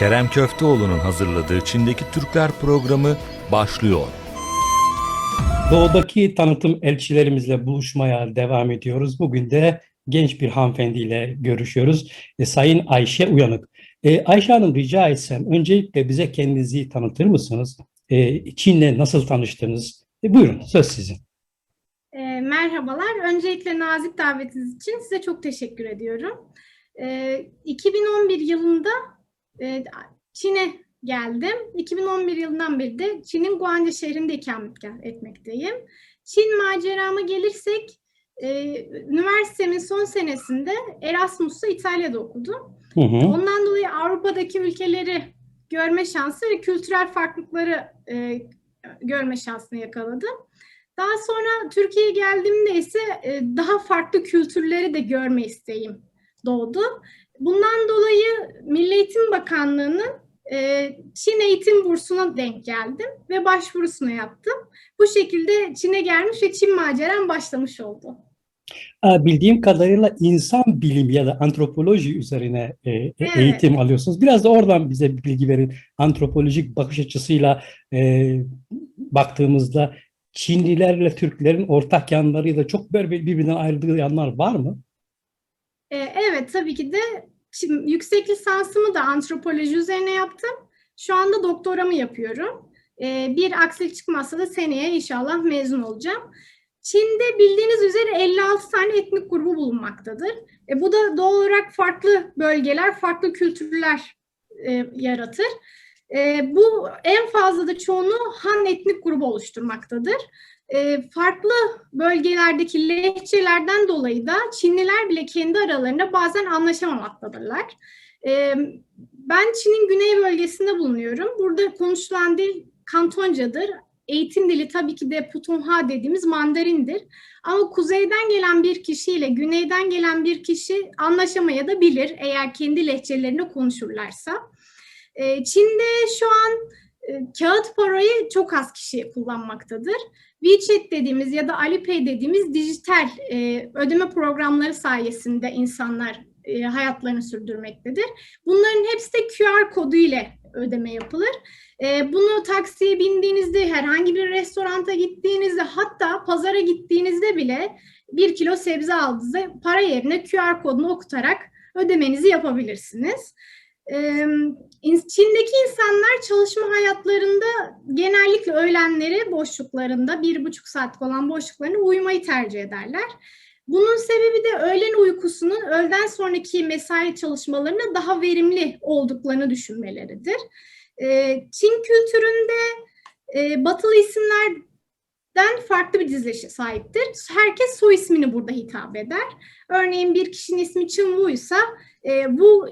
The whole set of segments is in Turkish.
Kerem Köfteoğlu'nun hazırladığı Çin'deki Türkler programı başlıyor. Doğudaki tanıtım elçilerimizle buluşmaya devam ediyoruz. Bugün de genç bir hanımefendiyle görüşüyoruz. E, Sayın Ayşe Uyanık. E, Ayşe Hanım rica etsem öncelikle bize kendinizi tanıtır mısınız? E, Çin'le nasıl tanıştınız? E, buyurun söz sizin. E, merhabalar. Öncelikle nazik davetiniz için size çok teşekkür ediyorum. E, 2011 yılında e, Çin'e geldim. 2011 yılından beri de Çin'in Guangzhou şehrinde ikamet etmekteyim. Çin macerama gelirsek, e, üniversitemin son senesinde Erasmus'ta İtalya'da okudum. Hı hı. Ondan dolayı Avrupa'daki ülkeleri görme şansı ve kültürel farklılıkları e, görme şansını yakaladım. Daha sonra Türkiye'ye geldiğimde ise e, daha farklı kültürleri de görme isteğim doğdu. Bundan dolayı Milli Eğitim Bakanlığı'nın e, Çin eğitim bursuna denk geldim ve başvurusunu yaptım. Bu şekilde Çin'e gelmiş ve Çin maceram başlamış oldu. Bildiğim kadarıyla insan bilimi ya da antropoloji üzerine e, Evet. eğitim alıyorsunuz. Biraz da oradan bize bir bilgi verin. Antropolojik bakış açısıyla e, baktığımızda Çinlilerle Türklerin ortak yanları da çok birbirinden ayrıldığı yanlar var mı? E, evet tabii ki de şimdi yüksek lisansımı da antropoloji üzerine yaptım. Şu anda doktoramı yapıyorum. E, bir aksilik çıkmazsa da seneye inşallah mezun olacağım. Çin'de bildiğiniz üzere 56 tane etnik grubu bulunmaktadır. E, bu da doğal olarak farklı bölgeler, farklı kültürler e, yaratır. E, bu en fazla da çoğunu Han etnik grubu oluşturmaktadır. E, farklı bölgelerdeki lehçelerden dolayı da Çinliler bile kendi aralarında bazen anlaşamamaktadırlar. E, ben Çin'in güney bölgesinde bulunuyorum. Burada konuşulan dil Kantoncadır. Eğitim dili tabii ki de Putonghua dediğimiz Mandarindir. Ama kuzeyden gelen bir kişiyle güneyden gelen bir kişi anlaşamaya da bilir eğer kendi lehçelerini konuşurlarsa. E, Çin'de şu an kağıt parayı çok az kişi kullanmaktadır. WeChat dediğimiz ya da Alipay dediğimiz dijital e, ödeme programları sayesinde insanlar e, hayatlarını sürdürmektedir. Bunların hepsi de QR kodu ile ödeme yapılır. E, bunu taksiye bindiğinizde, herhangi bir restoranta gittiğinizde, hatta pazara gittiğinizde bile bir kilo sebze aldığınızda para yerine QR kodunu okutarak ödemenizi yapabilirsiniz. Çin'deki insanlar çalışma hayatlarında genellikle öğlenleri boşluklarında bir buçuk saatlik olan boşluklarını uyumayı tercih ederler. Bunun sebebi de öğlen uykusunun öğleden sonraki mesai çalışmalarına daha verimli olduklarını düşünmeleridir. Çin kültüründe batılı isimlerden farklı bir dizilişe sahiptir. Herkes soy ismini burada hitap eder. Örneğin bir kişinin ismi Çin Wu ise bu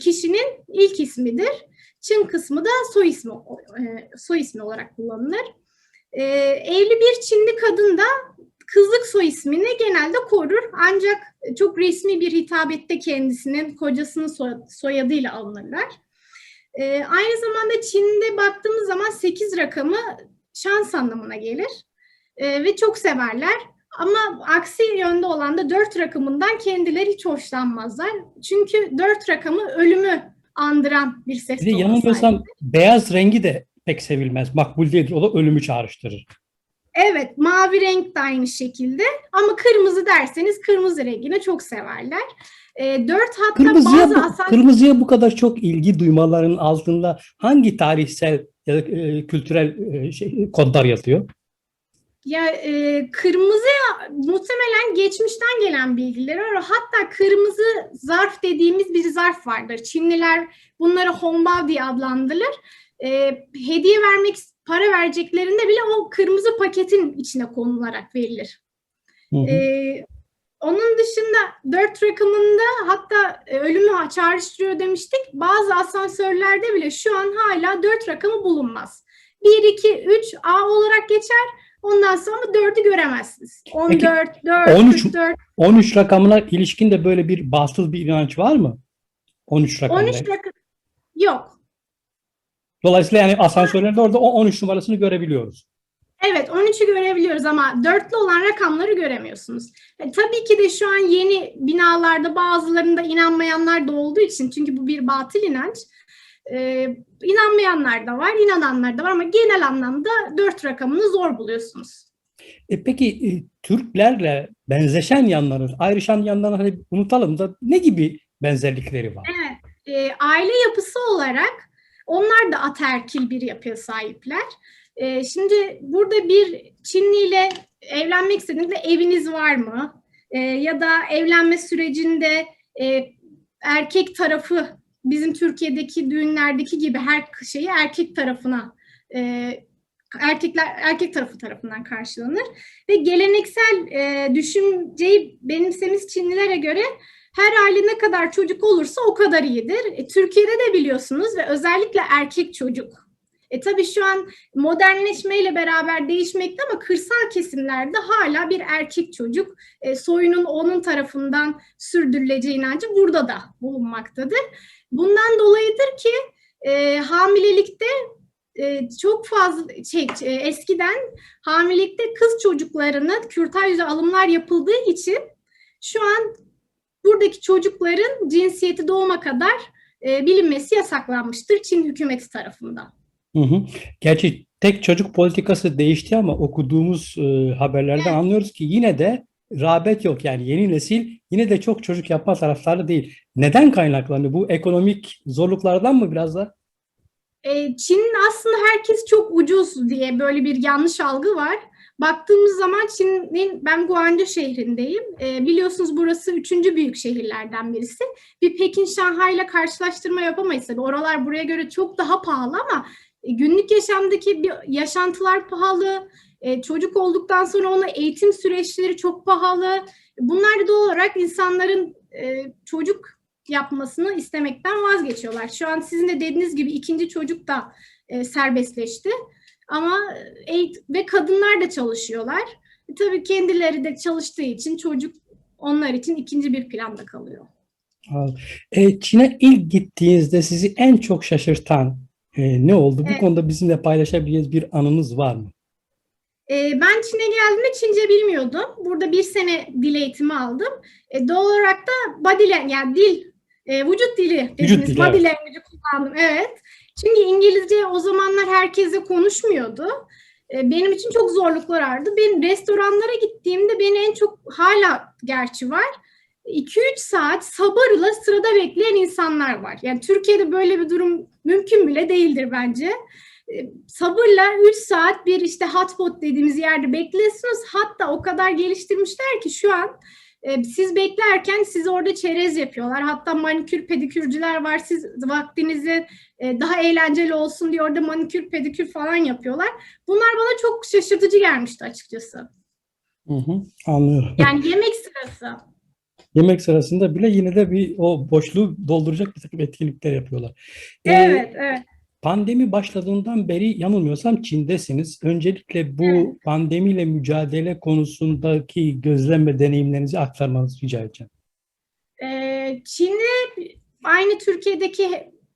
kişinin ilk ismidir. Çin kısmı da soy ismi e, soy ismi olarak kullanılır. E, evli bir Çinli kadın da kızlık soy ismini genelde korur. Ancak çok resmi bir hitabette kendisinin kocasının soy- soyadıyla alınırlar. E, aynı zamanda Çin'de baktığımız zaman 8 rakamı şans anlamına gelir. E, ve çok severler. Ama aksi yönde olan da 4 rakamından kendileri hiç hoşlanmazlar. Çünkü 4 rakamı ölümü andıran bir ses Bir de tonuna yanılmıyorsam beyaz rengi de pek sevilmez. Makbul değildir. O da ölümü çağrıştırır. Evet, mavi renk de aynı şekilde. Ama kırmızı derseniz kırmızı rengini çok severler. E, 4 hatta Kırmızıya bazı bu, asal... kırmızıya bu kadar çok ilgi duymaların altında hangi tarihsel ya da e, kültürel e, şey, kodlar yatıyor? Ya e, kırmızı muhtemelen geçmişten gelen bilgiler var. Hatta kırmızı zarf dediğimiz bir zarf vardır. Çinliler bunları hongbao diye adlandırılır. E, hediye vermek, para vereceklerinde bile o kırmızı paketin içine konularak verilir. Hı hı. Ee, onun dışında dört rakamında hatta e, ölümü çağrıştırıyor demiştik. Bazı asansörlerde bile şu an hala dört rakamı bulunmaz. 1, 2, 3 A olarak geçer. Ondan sonra dördü göremezsiniz. 14, 4, 13 44, 13 rakamına ilişkin de böyle bir batıl bir inanç var mı? 13 rakamına. 13 rakam yok. Dolayısıyla yani asansörlerde orada o 13 numarasını görebiliyoruz. Evet 13'ü görebiliyoruz ama dörtlü olan rakamları göremiyorsunuz. E, tabii ki de şu an yeni binalarda bazılarında inanmayanlar da olduğu için çünkü bu bir batıl inanç. E, inanmayanlar da var, inananlar da var ama genel anlamda dört rakamını zor buluyorsunuz. E peki e, Türklerle benzeşen yanları, ayrışan yanlarını hani unutalım da ne gibi benzerlikleri var? E, aile yapısı olarak onlar da ataerkil bir yapıya sahipler. E, şimdi burada bir Çinli ile evlenmek istediğinizde eviniz var mı? E, ya da evlenme sürecinde e, erkek tarafı bizim Türkiye'deki düğünlerdeki gibi her şeyi erkek tarafına e, erkekler erkek tarafı tarafından karşılanır ve geleneksel e, düşünceyi benimsemiş Çinlilere göre her aile ne kadar çocuk olursa o kadar iyidir. E, Türkiye'de de biliyorsunuz ve özellikle erkek çocuk. E tabii şu an modernleşmeyle beraber değişmekte ama kırsal kesimlerde hala bir erkek çocuk e, soyunun onun tarafından sürdürüleceği inancı burada da bulunmaktadır. Bundan dolayıdır ki e, hamilelikte e, çok fazla şey e, eskiden hamilelikte kız çocuklarına kürtaj yüzü alımlar yapıldığı için şu an buradaki çocukların cinsiyeti doğuma kadar e, bilinmesi yasaklanmıştır Çin hükümeti tarafından. Hı hı. Gerçi tek çocuk politikası değişti ama okuduğumuz e, haberlerden Evet. anlıyoruz ki yine de rağbet yok. Yani yeni nesil yine de çok çocuk yapma taraftarı değil. Neden kaynaklanıyor? Bu ekonomik zorluklardan mı biraz da? E, Çin'in aslında herkes çok ucuz diye böyle bir yanlış algı var. Baktığımız zaman Çin'in, ben Guangzhou şehrindeyim. E, biliyorsunuz burası üçüncü büyük şehirlerden birisi. Bir Pekin, Şanghay ile karşılaştırma yapamayız tabii. Oralar buraya göre çok daha pahalı ama günlük yaşamdaki bir yaşantılar pahalı. E, çocuk olduktan sonra ona eğitim süreçleri çok pahalı. Bunlar doğal olarak insanların e, çocuk yapmasını istemekten vazgeçiyorlar. Şu an sizin de dediğiniz gibi ikinci çocuk da e, serbestleşti. Ama eğit ve kadınlar da çalışıyorlar. E, tabii kendileri de çalıştığı için çocuk onlar için ikinci bir planda kalıyor. E, Çin'e ilk gittiğinizde sizi en çok şaşırtan e, ne oldu? Bu Evet. konuda bizimle paylaşabileceğiniz bir anınız var mı? E, ben Çin'e geldiğimde Çince bilmiyordum. Burada bir sene dil eğitimi aldım. E, doğal olarak da body language, yani dil, e, vücut dili dediğimiz dili, body evet. language'ı kullandım. Evet. Çünkü İngilizce o zamanlar herkese konuşmuyordu. E, benim için çok zorluklar vardı. Ben restoranlara gittiğimde beni en çok hala gerçi var. 2-3 saat sabırla sırada bekleyen insanlar var. Yani Türkiye'de böyle bir durum mümkün bile değildir bence. E, sabırla 3 saat bir işte hotpot dediğimiz yerde bekliyorsunuz. Hatta o kadar geliştirmişler ki şu an e, siz beklerken size orada çerez yapıyorlar. Hatta manikür pedikürcüler var. Siz vaktinizi e, daha eğlenceli olsun diye orada manikür pedikür falan yapıyorlar. Bunlar bana çok şaşırtıcı gelmişti açıkçası. Hı hı, anlıyorum. Yani yemek sırası. Yemek sırasında bile yine de bir o boşluğu dolduracak bir takım etkinlikler yapıyorlar. E, Evet, evet. Pandemi başladığından beri yanılmıyorsam Çin'desiniz. Öncelikle bu Evet. pandemiyle mücadele konusundaki gözlem ve deneyimlerinizi aktarmanızı rica edeceğim. Ee, Çin'de aynı Türkiye'deki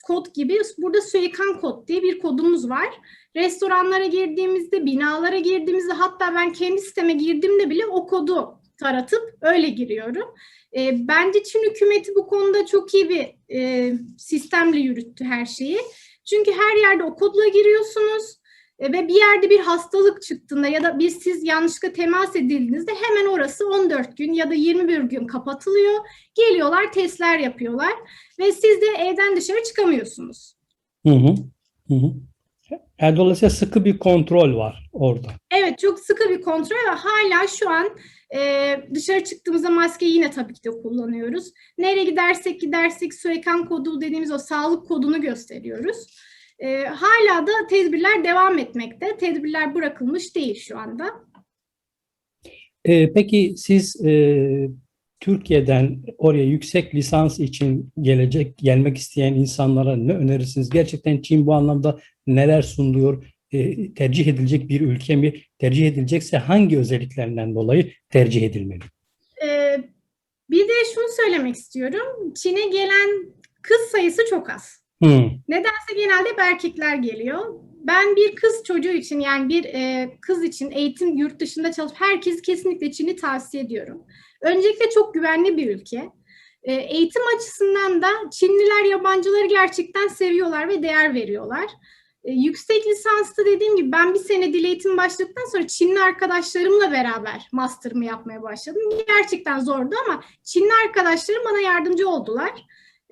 kod gibi burada Suikan kod diye bir kodumuz var. Restoranlara girdiğimizde, binalara girdiğimizde hatta ben kendi siteme girdiğimde bile o kodu taratıp öyle giriyorum. Ee, bence Çin hükümeti bu konuda çok iyi bir e, sistemle yürüttü her şeyi. Çünkü her yerde o kodla giriyorsunuz e, ve bir yerde bir hastalık çıktığında ya da bir siz yanlışlıkla temas edildiğinizde hemen orası 14 gün ya da 21 gün kapatılıyor. Geliyorlar testler yapıyorlar ve siz de evden dışarı çıkamıyorsunuz. Hı hı. Hı hı. Yani dolayısıyla sıkı bir kontrol var orada. Evet çok sıkı bir kontrol ve hala şu an e, dışarı çıktığımızda maskeyi yine tabii ki de kullanıyoruz. Nereye gidersek gidersek Suekan kodu dediğimiz o sağlık kodunu gösteriyoruz. E, hala da tedbirler devam etmekte. Tedbirler bırakılmış değil şu anda. Ee, peki siz e, Türkiye'den oraya yüksek lisans için gelecek, gelmek isteyen insanlara ne önerirsiniz? Gerçekten Çin bu anlamda neler sunuluyor? E, tercih edilecek bir ülke mi? Tercih edilecekse hangi özelliklerinden dolayı tercih edilmeli? Ee, bir de şunu söylemek istiyorum. Çin'e gelen kız sayısı çok az. Hı, Nedense genelde hep erkekler geliyor. Ben bir kız çocuğu için yani bir e, kız için eğitim yurt dışında çalışıp herkesi kesinlikle Çin'i tavsiye ediyorum. Öncelikle çok güvenli bir ülke. E, eğitim açısından da Çinliler yabancıları gerçekten seviyorlar ve değer veriyorlar. E, yüksek lisansta dediğim gibi ben bir sene dil eğitimi başladıktan sonra Çinli arkadaşlarımla beraber master'ımı yapmaya başladım. Gerçekten zordu ama Çinli arkadaşlarım bana yardımcı oldular.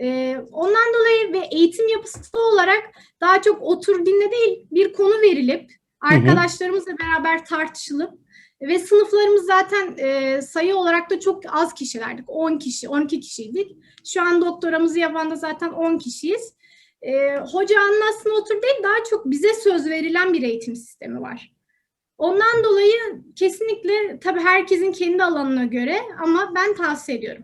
E, ondan dolayı ve eğitim yapısı olarak daha çok otur dinle değil bir konu verilip arkadaşlarımızla beraber tartışılıp ve sınıflarımız zaten e, sayı olarak da çok az kişilerdik. 10 kişi, 12 kişiydik. Şu an doktoramızı yapan da zaten 10 kişiyiz. E, hoca anlatsın otur değil, daha çok bize söz verilen bir eğitim sistemi var. Ondan dolayı kesinlikle tabii herkesin kendi alanına göre ama ben tavsiye ediyorum.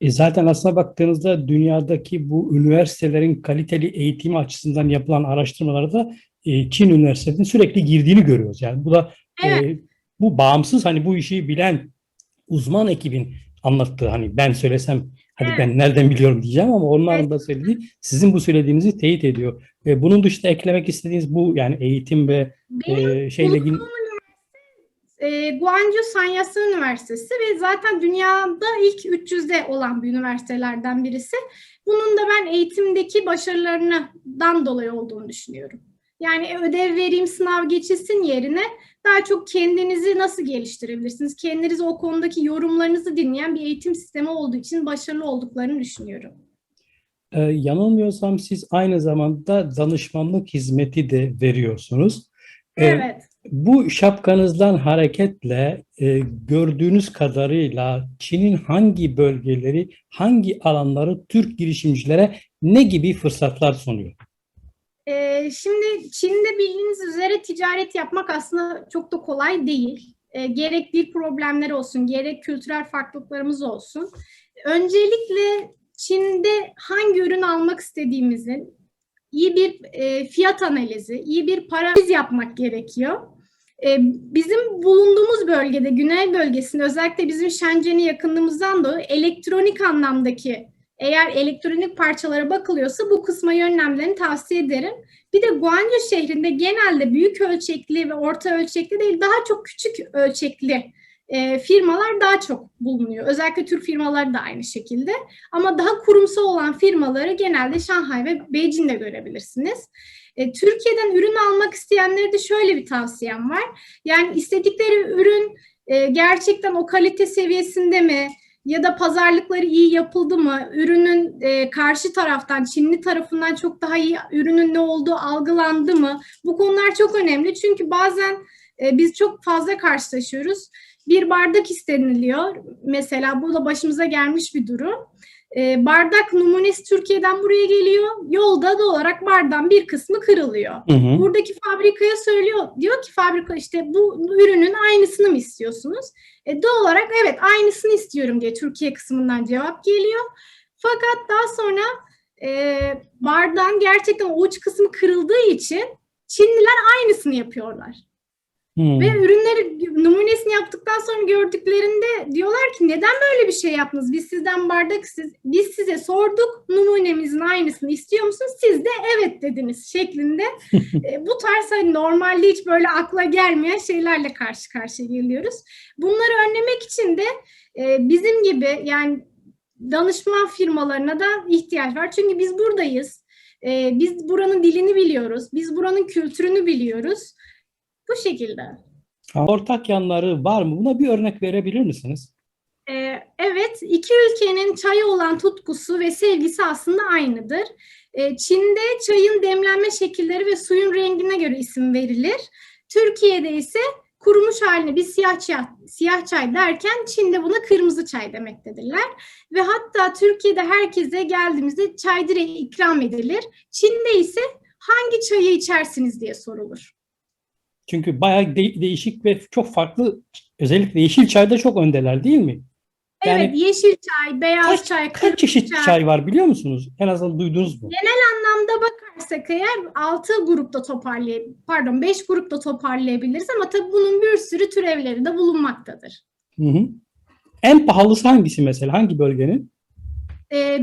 E zaten aslına baktığınızda dünyadaki bu üniversitelerin kaliteli eğitimi açısından yapılan araştırmalarda e, Çin üniversitelerinin sürekli girdiğini görüyoruz. Yani bu da e, Evet. Bu bağımsız hani bu işi bilen uzman ekibin anlattığı hani ben söylesem hadi ben nereden biliyorum diyeceğim ama onların da söylediği sizin bu söylediğinizi teyit ediyor. Ve bunun dışında eklemek istediğiniz bu yani eğitim ve Benim e, şeyle ilgili e, Guangzhou Sanyasi Üniversitesi ve zaten dünyada ilk 300'de olan bir üniversitelerden birisi. Bunun da ben eğitimdeki başarılarından dolayı olduğunu düşünüyorum. Yani ödev vereyim, sınav geçilsin yerine daha çok kendinizi nasıl geliştirebilirsiniz? Kendinizi o konudaki yorumlarınızı dinleyen bir eğitim sistemi olduğu için başarılı olduklarını düşünüyorum. Ee, yanılmıyorsam siz aynı zamanda danışmanlık hizmeti de veriyorsunuz. Ee, Evet. bu şapkanızdan hareketle e, gördüğünüz kadarıyla Çin'in hangi bölgeleri, hangi alanları Türk girişimcilere ne gibi fırsatlar sunuyor? Ee, şimdi Çin'de bildiğiniz üzere ticaret yapmak aslında çok da kolay değil. Ee, gerek dil problemleri olsun, gerek kültürel farklılıklarımız olsun. Öncelikle Çin'de hangi ürün almak istediğimizin iyi bir e, fiyat analizi, iyi bir paraliz yapmak gerekiyor. E, bizim bulunduğumuz bölgede, güney bölgesinde özellikle bizim Shenzhen'e yakınlığımızdan dolayı elektronik anlamdaki eğer elektronik parçalara bakılıyorsa bu kısma yönlemlerini tavsiye ederim. Bir de Guangzhou şehrinde genelde büyük ölçekli ve orta ölçekli değil daha çok küçük ölçekli e, firmalar daha çok bulunuyor. Özellikle Türk firmaları da aynı şekilde. Ama daha kurumsal olan firmaları genelde Şanghay ve Beijing'de görebilirsiniz. E, Türkiye'den ürün almak isteyenlere de şöyle bir tavsiyem var. Yani istedikleri ürün e, gerçekten o kalite seviyesinde mi? Ya da pazarlıkları iyi yapıldı mı? Ürünün e, karşı taraftan, Çinli tarafından çok daha iyi ürünün ne olduğu algılandı mı? Bu konular çok önemli çünkü bazen e, biz çok fazla karşılaşıyoruz. Bir bardak isteniliyor. Mesela bu da başımıza gelmiş bir durum. E, bardak numunesi Türkiye'den buraya geliyor. Yolda da olarak bardağın bir kısmı kırılıyor. Hı hı. Buradaki fabrikaya söylüyor. Diyor ki fabrika işte bu ürünün aynısını mı istiyorsunuz? E, doğal olarak evet aynısını istiyorum diye Türkiye kısmından cevap geliyor. Fakat daha sonra e, bardağın gerçekten o uç kısmı kırıldığı için Çinliler aynısını yapıyorlar. Hı. Ve ürünleri numunesini yaptıktan sonra gördüklerinde diyorlar ki neden böyle bir şey yaptınız? Biz sizden bardak siz, biz size sorduk numunemizin aynısını istiyor musunuz? Siz de evet dediniz şeklinde. E, bu tarz hani normalde hiç böyle akla gelmeyen şeylerle karşı karşıya geliyoruz. Bunları önlemek için de e, bizim gibi yani danışman firmalarına da ihtiyaç var. Çünkü biz buradayız. E, biz buranın dilini biliyoruz. Biz buranın kültürünü biliyoruz. Bu şekilde. Ortak yanları var mı? Buna bir örnek verebilir misiniz? Ee, evet, iki ülkenin çaya olan tutkusu ve sevgisi aslında aynıdır. Ee, Çin'de çayın demlenme şekilleri ve suyun rengine göre isim verilir. Türkiye'de ise kurumuş haline bir siyah çay, siyah çay derken Çin'de buna kırmızı çay demektedirler. Ve hatta Türkiye'de herkese geldiğimizde çay direği ikram edilir. Çin'de ise hangi çayı içersiniz diye sorulur. Çünkü bayağı de- değişik ve çok farklı özellikle yeşil çayda çok öndeler değil mi? Yani evet, yeşil çay, beyaz kaç, çay, kaç kırmızı çeşit çay. çay var biliyor musunuz? En azından duydunuz mu? anlamda bakarsak eğer 6 grupta toparlay pardon 5 grupta toparlayabiliriz ama tabii bunun bir sürü türevleri de bulunmaktadır. Hı hı. En pahalısı hangisi mesela? Hangi bölgenin? Ee,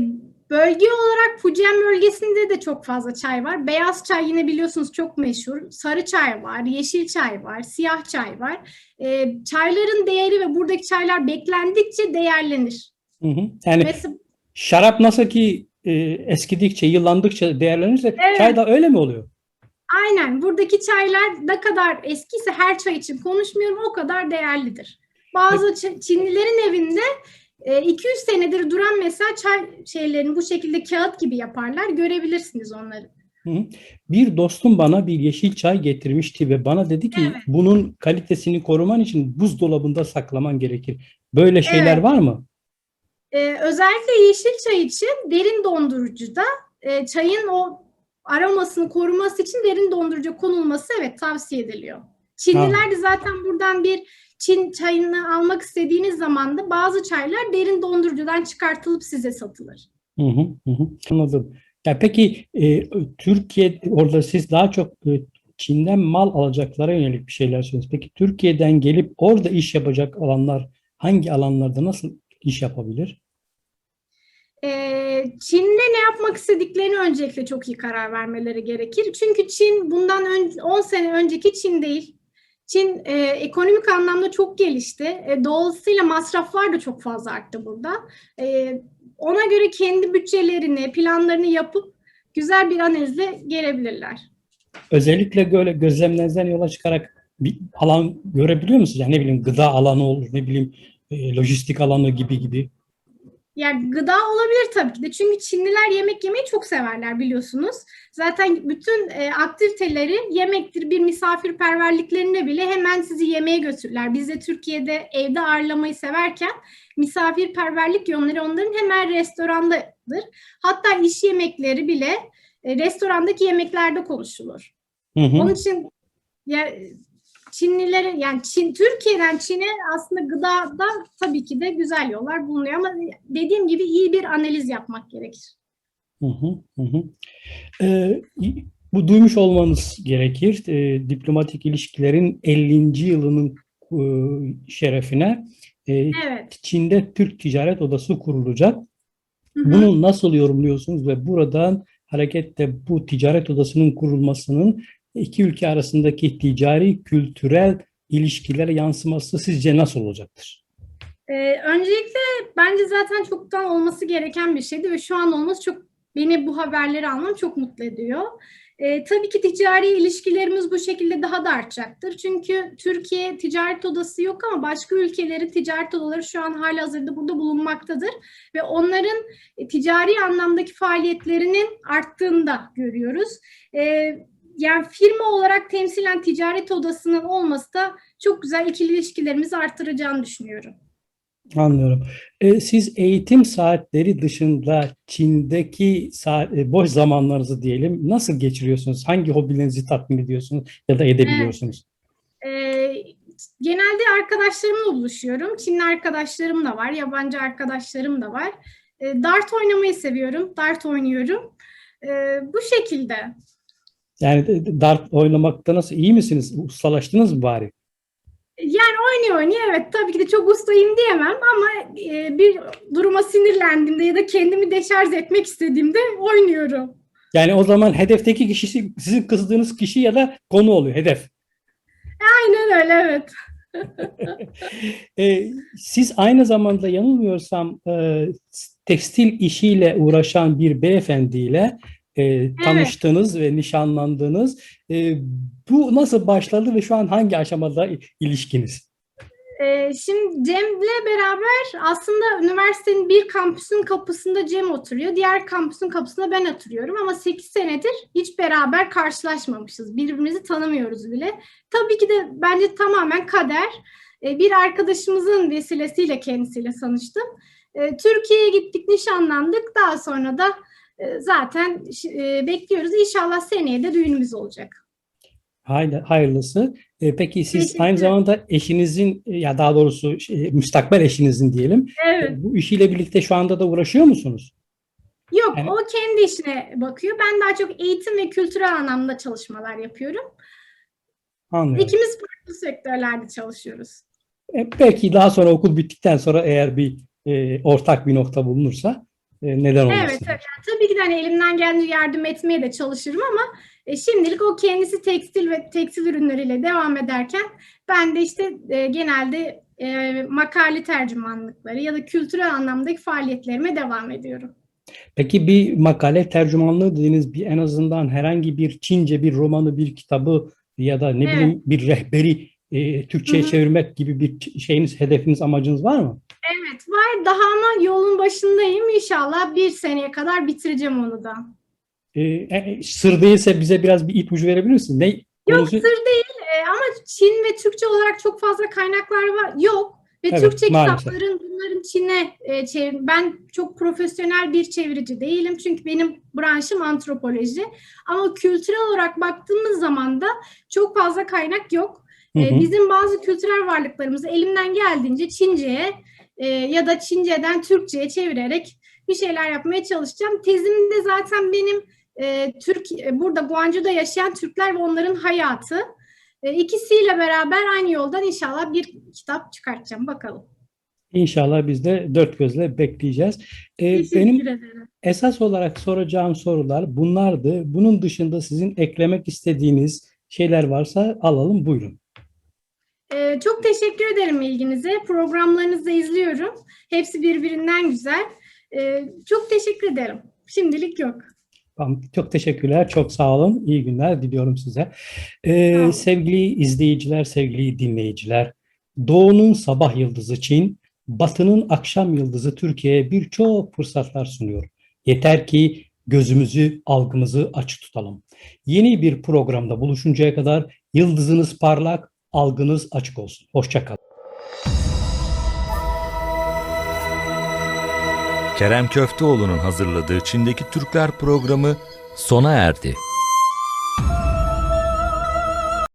bölge olarak Fujian bölgesinde de çok fazla çay var. Beyaz çay yine biliyorsunuz çok meşhur. Sarı çay var, yeşil çay var, siyah çay var. Ee, çayların değeri ve buradaki çaylar beklendikçe değerlenir. Hı hı. Yani Mesela Şarap nasıl ki e, eskidikçe, yıllandıkça değerlenirse Evet. çay da öyle mi oluyor? Aynen. Buradaki çaylar ne kadar eskiyse her çay için konuşmuyorum o kadar değerlidir. Bazı Ç- Çinlilerin evinde e, 200 senedir duran mesela çay şeylerini bu şekilde kağıt gibi yaparlar. Görebilirsiniz onları. Bir dostum bana bir yeşil çay getirmişti ve bana dedi ki Evet. bunun kalitesini koruman için buzdolabında saklaman gerekir. Böyle şeyler Evet. var mı? Ee, özellikle yeşil çay için derin dondurucuda e, çayın o aromasını koruması için derin dondurucu konulması evet tavsiye ediliyor. Çinliler de zaten buradan bir Çin çayını almak istediğiniz zaman da bazı çaylar derin dondurucudan çıkartılıp size satılır. Hı hı, hı. Anladım. Ya peki e, Türkiye orada siz daha çok e, Çin'den mal alacaklara yönelik bir şeyler söylüyorsunuz. Peki Türkiye'den gelip orada iş yapacak alanlar hangi alanlarda nasıl iş yapabilir? Ee, Çin'de ne yapmak istediklerini öncelikle çok iyi karar vermeleri gerekir. Çünkü Çin bundan ön- 10 sene önceki Çin değil. Çin e, ekonomik anlamda çok gelişti. E, dolayısıyla masraflar da çok fazla arttı burada. E, ona göre kendi bütçelerini, planlarını yapıp güzel bir analizle gelebilirler. Özellikle böyle gözlemlerinizden yola çıkarak bir alan görebiliyor musunuz? Yani ne bileyim gıda alanı olur, ne bileyim e, lojistik alanı gibi gibi. Yani gıda olabilir tabii ki de. Çünkü Çinliler yemek yemeyi çok severler biliyorsunuz. Zaten bütün e, aktiviteleri yemektir, bir misafirperverliklerinde bile hemen sizi yemeğe götürürler. Biz de Türkiye'de evde ağırlamayı severken misafirperverlik yönleri onların hemen restorandadır. Hatta iş yemekleri bile e, restorandaki yemeklerde konuşulur. Hı hı. Onun için ya, Çinlilerin yani Çin Türkiye'den Çin'e aslında gıdada tabii ki de güzel yollar bulunuyor ama dediğim gibi iyi bir analiz yapmak gerekir. Hı hı, hı. Ee, bu duymuş olmanız gerekir. Ee, diplomatik ilişkilerin 50. yılının e, şerefine e, Evet. Çin'de Türk Ticaret Odası kurulacak. Hı hı. Bunu nasıl yorumluyorsunuz ve buradan hareketle bu ticaret odasının kurulmasının iki ülke arasındaki ticari, kültürel ilişkilere yansıması sizce nasıl olacaktır? Ee, öncelikle bence zaten çoktan olması gereken bir şeydi ve şu an olması çok beni bu haberleri almam çok mutlu ediyor. Ee, tabii ki ticari ilişkilerimiz bu şekilde daha da artacaktır. Çünkü Türkiye ticaret odası yok ama başka ülkelerin ticaret odaları şu an halihazırda burada bulunmaktadır. Ve onların e, ticari anlamdaki faaliyetlerinin arttığını da görüyoruz. Ee, yani firma olarak temsilen ticaret odasının olması da çok güzel ikili ilişkilerimizi artıracağını düşünüyorum. Anlıyorum. Ee, siz eğitim saatleri dışında Çin'deki saat, e, boş zamanlarınızı diyelim nasıl geçiriyorsunuz? Hangi hobilerinizi tatmin ediyorsunuz ya da edebiliyorsunuz? Ee, genelde arkadaşlarımla buluşuyorum. Çinli arkadaşlarım da var, yabancı arkadaşlarım da var. Ee, dart oynamayı seviyorum, dart oynuyorum. Ee, bu şekilde. Yani dart oynamakta nasıl iyi misiniz? Ustalaştınız mı bari? Yani oynuyor oynuyor evet tabii ki de çok ustayım diyemem ama e, bir duruma sinirlendiğimde ya da kendimi deşarj etmek istediğimde oynuyorum. Yani o zaman hedefteki kişi sizin kızdığınız kişi ya da konu oluyor hedef. Aynen öyle evet. Ee, siz aynı zamanda yanılmıyorsam e, tekstil işiyle uğraşan bir beyefendiyle e, tanıştınız ve nişanlandınız. E, bu nasıl başladı ve şu an hangi aşamada ilişkiniz? Ee, şimdi Cem'le beraber aslında üniversitenin bir kampüsün kapısında Cem oturuyor. Diğer kampüsün kapısında ben oturuyorum ama 8 senedir hiç beraber karşılaşmamışız. Birbirimizi tanımıyoruz bile. Tabii ki de bence tamamen kader. Ee, bir arkadaşımızın vesilesiyle kendisiyle tanıştım. Ee, Türkiye'ye gittik, nişanlandık. Daha sonra da e, zaten e, bekliyoruz. İnşallah seneye de düğünümüz olacak. Hayır, hayırlısı. E, peki siz aynı zamanda eşinizin e, ya daha doğrusu şey, müstakbel eşinizin diyelim. Evet. Bu işiyle birlikte şu anda da uğraşıyor musunuz? Yok, Yani- o kendi işine bakıyor. Ben daha çok eğitim ve kültürel anlamda çalışmalar yapıyorum. Anlıyorum. İkimiz farklı sektörlerde çalışıyoruz. E, belki daha sonra okul bittikten sonra eğer bir e, ortak bir nokta bulunursa neden olmasın? Evet, tabii, yani tabii ki de hani elimden geldiğince yardım etmeye de çalışırım ama e, şimdilik o kendisi tekstil ve tekstil ürünleriyle devam ederken ben de işte e, genelde e, makale tercümanlıkları ya da kültürel anlamdaki faaliyetlerime devam ediyorum. Peki bir makale tercümanlığı dediğiniz bir en azından herhangi bir Çince bir romanı, bir kitabı ya da ne Evet. bileyim bir rehberi e, Türkçe'ye Hı hı. çevirmek gibi bir şeyiniz, hedefiniz, amacınız var mı? Evet var daha ama yolun başındayım. İnşallah bir seneye kadar bitireceğim onu da. E, e, sır değilse bize biraz bir ipucu verebilir misin? Ne Yok konusu? sır değil e, ama Çin ve Türkçe olarak çok fazla kaynaklar var. Yok ve Evet, Türkçe maalesef. kitapların bunların Çin'e e, çevir. Ben çok profesyonel bir çevirici değilim çünkü benim branşım antropoloji. Ama kültürel olarak baktığımız zaman da çok fazla kaynak yok. Hı E, hı. bizim bazı kültürel varlıklarımızı elimden geldiğince Çince'ye e, ya da Çince'den Türkçe'ye çevirerek bir şeyler yapmaya çalışacağım. Tezimde zaten benim e, Türk e, burada Guangzhou'da yaşayan Türkler ve onların hayatı. E, ikisiyle beraber aynı yoldan inşallah bir kitap çıkartacağım. Bakalım. İnşallah biz de dört gözle bekleyeceğiz. E, Teşekkür benim ederim. esas olarak soracağım sorular bunlardı. Bunun dışında sizin eklemek istediğiniz şeyler varsa alalım buyurun. E, çok teşekkür ederim ilginize. Programlarınızı izliyorum. Hepsi birbirinden güzel. E, çok teşekkür ederim. Şimdilik yok. Tamam, çok teşekkürler, çok sağ olun. İyi günler diliyorum size. Ee, sevgili izleyiciler, sevgili dinleyiciler, Doğu'nun sabah yıldızı Çin, Batı'nın akşam yıldızı Türkiye'ye birçok fırsatlar sunuyor. Yeter ki gözümüzü, algımızı açık tutalım. Yeni bir programda buluşuncaya kadar yıldızınız parlak, algınız açık olsun. Hoşça kalın. Kerem Köfteoğlu'nun hazırladığı Çin'deki Türkler programı sona erdi.